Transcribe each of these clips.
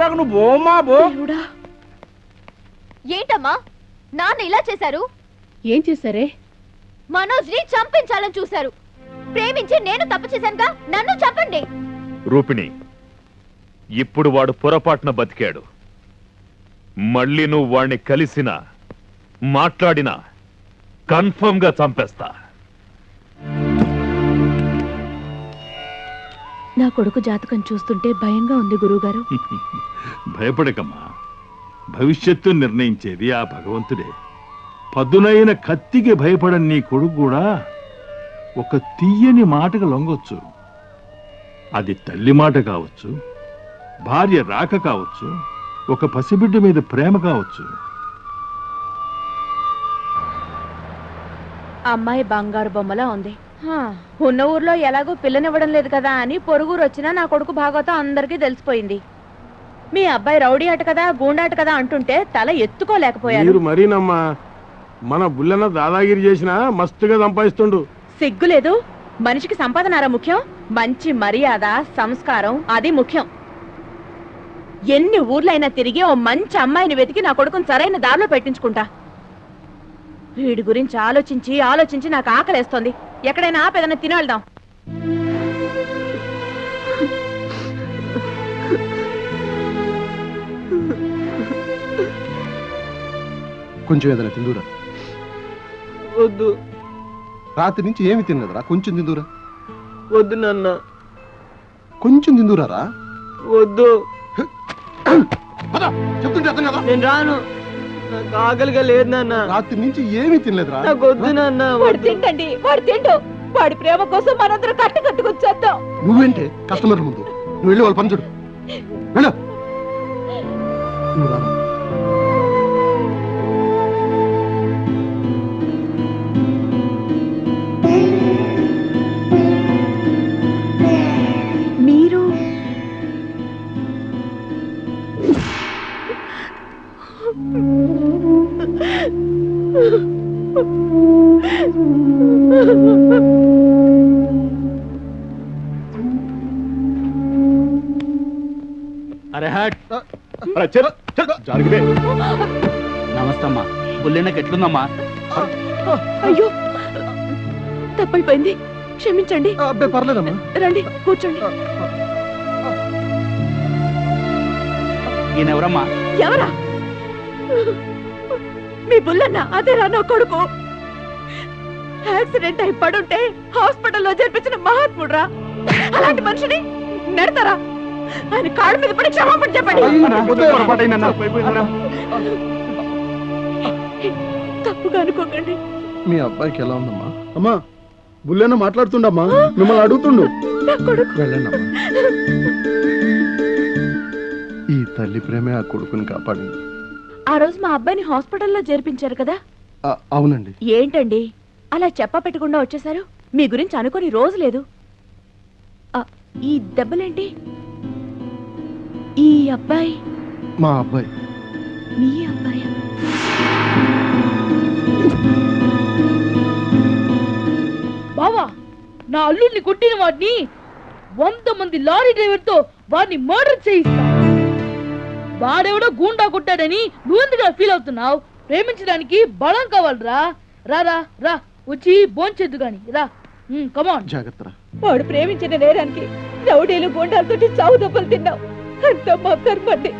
దాకా నువ్వు బోమ్మా బో. దేవుడా. ఏంటమ్మా? నాన్న ఇలా చేశారు? ఏం చేశారే? మనోజ్ని చంపించాలని చూశారు. ప్రేమించి నేను తప్పు చేశానుగా? నన్ను చంపండి. రూపిణి ఇప్పుడు వాడు పొరపాటున బతికాడు. మళ్ళీ నువ్వు వాణ్ణి కలిసినా మాట్లాడినా కన్ఫర్మ్గా చంపేస్తా. నా కొడుకు జాతకం చూస్తుంటే భయంగా ఉంది గురువుగారు. భయపడకమ్మా. భవిష్యత్తు నిర్ణయించేది ఆ భగవంతుడే. పదునైన కత్తికి భయపడని నీ కొడుకు కూడా ఒక తీయని మాటకు లొంగొచ్చు. అది తల్లి మాట కావచ్చు భార్య రాక కావచ్చు ఒక పసిబిడ్డ మీద ప్రేమ కావచ్చు. అమ్మాయి బంగారు బొమ్మలా ఉంది. ఉన్న ఊర్లో ఎలాగో పిల్లనివ్వడం లేదు కదా అని పొరుగురు వచ్చినా నా కొడుకు భాగవతం అందరికీ తెలిసిపోయింది. మీ అబ్బాయి రౌడీ ఆట కదా గూండాట కదా అంటుంటే తల ఎత్తుకోలేకపోయారు మీరు మరీనమ్మా. మన బుల్లన్న దాదాగిరి చేసినా మస్తుగా సంపాదిస్తుండు. సిగ్గు లేదు. మనిషికి సంపాదనారా ముఖ్యం? మంచి మర్యాద సంస్కారం అది ముఖ్యం. ఎన్ని ఊర్లైనా తిరిగి ఓ మంచి అమ్మాయిని వెతికి నా కొడుకుని సరైన దారిలో పెట్టించుకుంటా. వీడి గురించి ఆలోచించి ఆలోచించి నాకు ఆకలేస్తోంది. ఎక్కడైనా ఆపేదన్నా తిని వెళ్దాం. కొంచెం ఏదైనా తిందురా వద్దు. రాత్రి నుంచి ఏమి తినలేదురా. కొంచెం తిందురా వద్దు నాన్న. కొంచెం తిందురారా వద్దు. చెప్తుంటే అర్థం కదా? నేను రాను. నాకు ఆకలిగా లేదు నాన్న. రాత్రి నుంచి ఏమీ తినలేదురా. నాకు వద్దు నాన్న వాడు. తింటండి వాడు తిండు. వాడి ప్రేమ కోసం మనందరం కట్టు కట్టుకొచ్చేద్దాం నువ్వేంటే? కస్టమర్ ముందు. నువ్వు వెళ్ళి వాళ్ళ పని చూడు. వెళ్ళు. నువ్వు. అరే హట్. అరే చల్ చల్ జారిగితే నమస్తే అమ్మా బుల్లెనకి ఎట్లుందమ్మా? అయ్యో తప్పైపోయింది. క్షమించండి. అబ్బాయి పర్లేదమ్మా. రండి కూర్చోండి. ఈయన ఎవరమ్మా ఎవరా? మీ బుల్లన్న అదేరా నా కొడుకు. యాక్సిడెంట్ అయి పడుంటే హాస్పిటల్లో చేర్పించిన మహాత్ముడురా. అలాంటి మనిషిని నెడతారా? ఆయన కాళ్ళ మీద పడి క్షమాపణ చెప్పండి. తప్పుగా అనుకోకండి. మీ అబ్బాయికి ఎలా ఉందమ్మా? అమ్మా బుల్లెన్న మాట్లాడుతుండమ్మా. మిమ్మల్ని అడుగుతుండు. ఈ తల్లి ప్రేమే ఆ కొడుకుని కాపాడింది. ఆ రోజు మా అబ్బాయిని హాస్పిటల్లో చేర్పించారు కదా? అవునండి. ఏంటండి? అలా చెప్ప పెట్టకుండా వచ్చేసారు మీ గురించి అనుకొని రోజు లేదు. ఈ దెబ్బలేంటి? ఈ అబ్బాయి? మా అబ్బాయి. మీ అబ్బాయి? బావా నా అల్లుడిని కొట్టిన వాడిని వంద మంది లారీ డ్రైవర్తో వాడిని మర్డర్ చేయిస్తా. వాడెవడో గూండా కొట్టాడని నువ్వెందుకు ఫీల్ అవుతున్నావు? ప్రేమించడానికి బలం కావాలరా. రా రా రా వచ్చి భోంచెద్దు గాని. రా. కమాన్ జాగ్రత్త. వాడు ప్రేమించిన నేరానికి రౌడీలు గుండాలతోటి చావు దెబ్బలు తిన్నావు. అంతా మా కర్మండి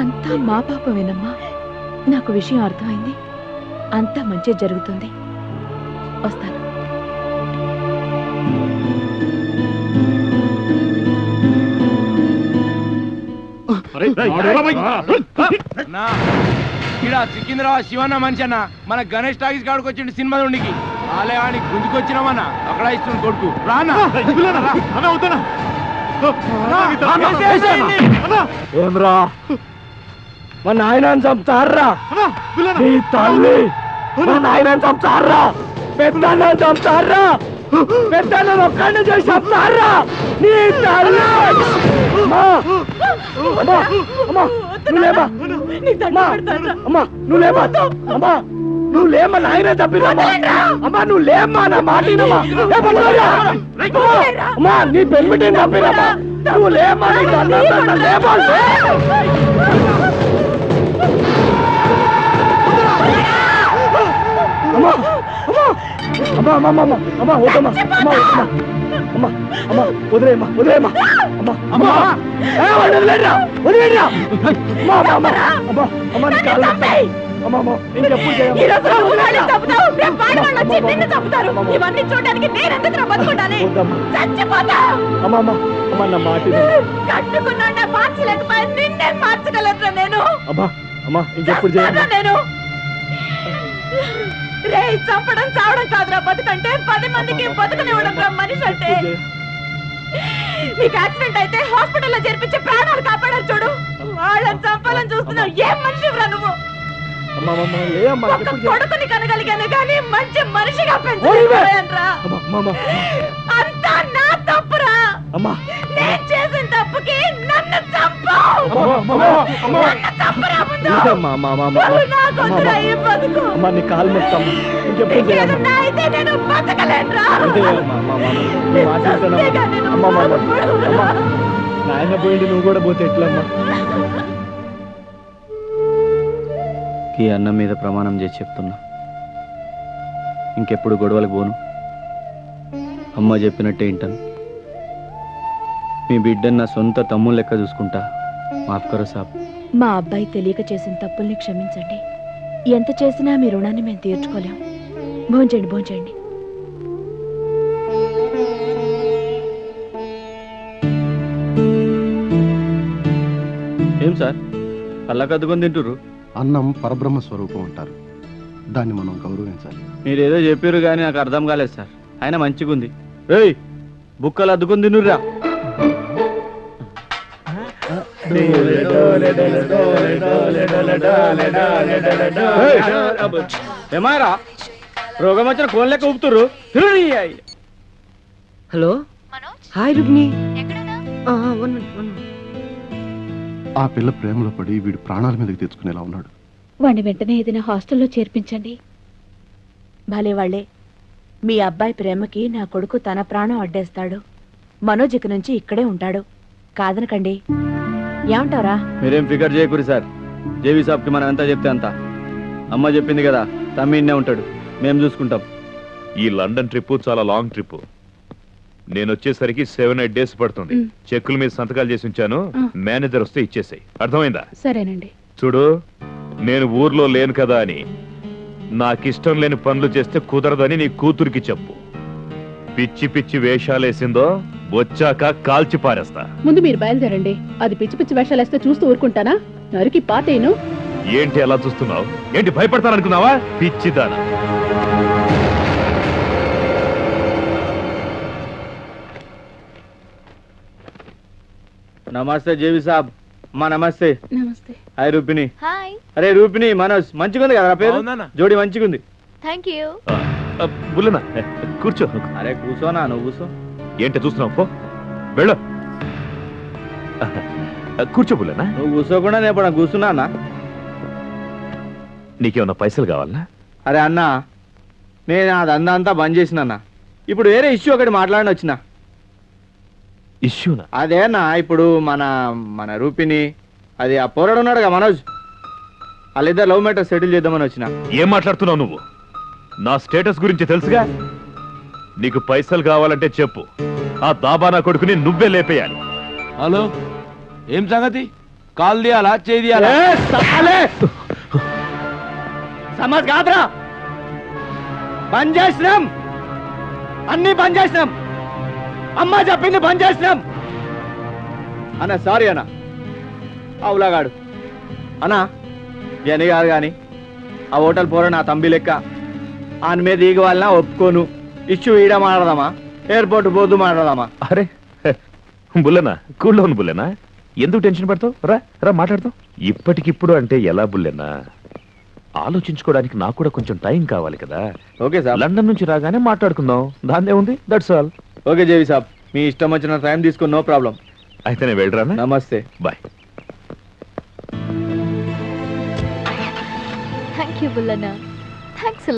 అంతా మా పాపమేనమ్మా. నాకు విషయం అర్థమైంది. అంతా మంచి జరుగుతుంది. వస్తాను. ఇక్కడ సికింద్రాబాద్ శివన్న మనిషి అన్న మన గణేష్ టాకీస్ కాడికి వచ్చిండు సినిమా నుండికి. ఆలయాన్ని గుంజుకొచ్చినామన్నా అక్కడ ఇస్తుంది కొడుకు. రానా. ఏమ్రా? మా నాయన చంపుతారా? నీ తల్లి మా నాయన చంపుతారా? పెద్దన్న చంపుతారా? పెద్దన్న ఒక్కడిని చేసి చంపుతారా? నీ తల్లి! అమ్మా! నువ్వు లేవా? అమ్మా! అమ్మా! నువ్వు లేవా? అమ్మా! నువ్వు లేమ్మా నాయన తప్పిదమ్మా అమ్మా నువ్వు లేమ్మా నా మాట వినమ్మా. ఏ పట్టుకోరా. అమ్మా నీ పెన్మిటిని తప్పిదమ్మా నువ్వు లేమ్మా నీ దండం పెడతా. లేమ్మా అమ్మా అమ్మా అమ్మా అమ్మా అమ్మా అమ్మా వద్దమ్మా అమ్మా వద్దమ్మా అమ్మా అమ్మా వదిలేమ్మా వదిలేమ్మా అమ్మా అమ్మా వదిలేరా వదిలేరా అమ్మా అమ్మా అమ్మా అమ్మా అమ్మా ఇవన్నీ చూడడానికి నేనెందుకురా బతుకుండాలి? చచ్చిపోతా. అమ్మా అమ్మా అమ్మా నా మాట విను. కట్టుకున్నాడే మార్చలేకపోయా. నిన్నే మార్చగలరా నేను. అమ్మా ఇంకెప్పుడు నేను. రే చంపడం చావడం కాదురా. బతుకంటే పది మందికి బతుకునివ్వడం రా మనిషి అంటే. నీకు యాక్సిడెంట్ అయితే హాస్పిటల్లో చేర్పించి ప్రాణాలు కాపాడారు చూడు. వాళ్ళని చంపాలని చూస్తున్నావు. ఏం మనిషి నువ్వు? కొడుకుని కనగలిగాను కానీ మంచి మనిషిగా. పెంచలేకపోయానురా. అంతా నా తప్పురా నేను చేసిన తప్పుకి నన్ను నాయన పోయింది నువ్వు కూడా పోతే ఎట్లమ్మా ఈ అన్నం మీద ప్రమాణం చేసి చెప్తున్నా. ఇంకెప్పుడు గొడవలకు పోను. అమ్మ చెప్పినట్టే వింటాను. మీ బిడ్డని నా సొంత తమ్ముడు లెక్క చూసుకుంటా మాఫ్ కరో సాబ్. మా అబ్బాయి తెలియక చేసిన తప్పుల్ని క్షమించండి. ఎంత చేసినా మీ రుణాన్ని మేము తీర్చుకోలేం. భోంచండి భోంచండి ఏం సార్? కళ్ళకద్దుకొని తింటుర్రు? అన్నం పరబ్రహ్మ స్వరూపం అంటారు. దాన్ని మనం గౌరవించాలి. మీరేదో చెప్పారు కానీ నాకు అర్థం కాలేదు సార్. ఆయన మంచిగుంది. ఏయ్ బుక్కలు అద్దుకొని తినుర్రా. ఏమారా? రోగం వచ్చిన కోన్ లెక్క ఊపుతుర్రు. తిరుని హలో? హాయ్ రుక్ని ఆ పిల్ల ప్రేమలో పడి వీడు ప్రాణాల మీదకి తెచ్చుకునేలా ఉన్నాడు. వాడిని వెంటనే ఏదైనా హాస్టల్లో చేర్పించండి. భలే వాళ్ళే మీ అబ్బాయి ప్రేమకి నా కొడుకు తన ప్రాణం అడ్డేస్తాడు. మనోజ్ ఇక నుంచి ఇక్కడే ఉంటాడు. కాదనకండి. ఏమంటారా మీరేం ఫికర్ చేయకూరి సార్. జేవి సాబ్కి మనం ఎంత చెప్తే అంత. అమ్మ చెప్పింది కదా తమ్మి ఇన్నే ఉంటాడు. మేము చూసుకుంటాం. ఈ లండన్ ట్రిప్ చాలా లాంగ్ ట్రిప్ నేను వచ్చేసరికి సెవెన్ ఎయిట్ డేస్ పడుతుంది. చెక్కుల మీద సంతకాలు చేసి ఉంచాను. మేనేజర్ వస్తే ఇచ్చేసాయి. అర్థమైందా? సరేనండి. చూడు నేను ఊర్లో లేను కదా అని. నాకిష్టం లేని పనులు చేస్తే కుదరదని నీ కూతురికి చెప్పు. పిచ్చి పిచ్చి వేషాలేసిందో వచ్చాక కాల్చి పారేస్తా. ముందు మీరు బయలుదేరండి. అది పిచ్చి పిచ్చి వేషాలు వేస్తే చూస్తూ ఊరుకుంటానా? నరికి పాతేను. ఏంటి అలా చూస్తున్నావు? ఏంటి భయపడతాననుకున్నావా? పిచ్చిదానా. నమస్తే జేవి సాబ్. అమ్మా నమస్తే. నమస్తే. హాయ్ రూపిణి. హాయ్. అరే రూపిణి మనోజ్ మంచిగుంది కదా పేరు. జోడి మంచిగుంది. Thank you. బుల్లనా కూర్చో. అరే కూర్చోనా నువ్వు కూర్చో. ఏంటి చూస్తున్నావు? పో. వెళ్ళు. కూర్చో బుల్లనా నువ్వు కూర్చోకుండా నేను ఇప్పుడు కూర్చున్నా అన్న నీకేమన్నా పైసలు కావాలా అరే అన్న నేను అది అందా అంతా బంద్ చేసిన అన్న ఇప్పుడు వేరే ఇష్యూ ఒకటి మాట్లాడిన వచ్చిన ఇష్యూనా? అదే అన్న ఇప్పుడు మన మన రూపిణి అది ఆ పోరాడు ఉన్నాడుగా మనోజ్? వాళ్ళిద్దరు లవ్ మ్యాటర్ సెటిల్ చేద్దామని వచ్చిన. ఏం మాట్లాడుతున్నావు నువ్వు? నా స్టేటస్ గురించి తెలుసుగా? నీకు పైసలు కావాలంటే చెప్పు. ఆ దాబానా కొడుకుని నువ్వే లేపేయాలి. హలో? ఏం సంగతి? కాల్ తీయాలా? చేయి తీయాలా? సమాజ్ కాదురా! బంద్ చేసినాం అన్ని బంద్ చేసినాం అమ్మ చెప్పింది బంద్ చేసినాం. అన్న సారీ అన్న. అవులాగాడు. అన్నా ఇవన్నీ కాదు కానీ ఆ హోటల్ పోర నా తంబి లెక్క. ఆయన మీద ఈగ వాళ్ళ ఒప్పుకోను. ఇష్యూ ఈడ మాట్లాడదామా? ఎయిర్పోర్ట్ పోదు మాట్లాడదామా? అరే బుల్లనా? కూల్లో ఉంది బుల్లెనా? ఎందుకు టెన్షన్ పడతావు? రా రా మాట్లాడతాం ఇప్పటికిప్పుడు అంటే ఎలా బుల్లెనా? ఆలోచించుకోవడానికి నాకు కూడా కొంచెం టైం కావాలి కదా. Okay sir. లండన్ నుంచి రాగానే మాట్లాడుకుందాం. దాన్నే ఉంది that's all okay JV saab. మీ ఇష్టం వచ్చిన టైం తీసుకుని నో ప్రాబ్లం అయితే నేను వెళ్ళరానా? నమస్తే. Bye. Thank you Bullanna thanks